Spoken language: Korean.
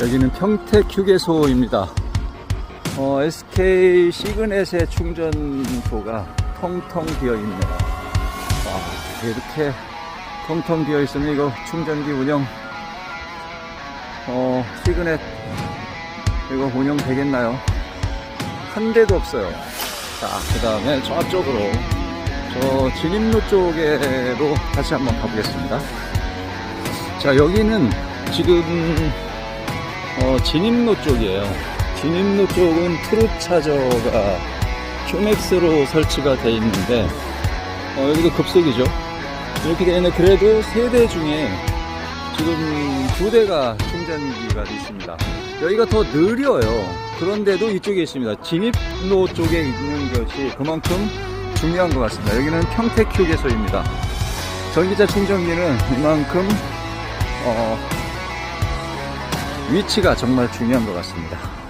여기는 평택 휴게소입니다. 어, SK 시그넷의 충전소가 텅텅 비어 있네요. 와, 이렇게 텅텅 비어 있으면 이거 충전기 운영, 어, 시그넷 이거 운영 되겠나요? 한 대도 없어요. 자, 그 다음에 저쪽으로, 저 진입로 쪽으로 다시 한번 가보겠습니다. 자, 여기는 지금, 어, 진입로 쪽이에요. 진입로 쪽은 트루차저가 큐맥스로 설치가 돼 있는데, 어, 여기도 급속이죠. 이렇게 되는 그래도 세 대 중에 지금 두 대가 충전기가 있습니다. 여기가 더 느려요. 그런데도 이쪽에 있습니다. 진입로 쪽에 있는 것이 그만큼 중요한 것 같습니다. 여기는 평택 휴게소입니다. 전기차 충전기는 이만큼 어, 위치가 정말 중요한 것 같습니다.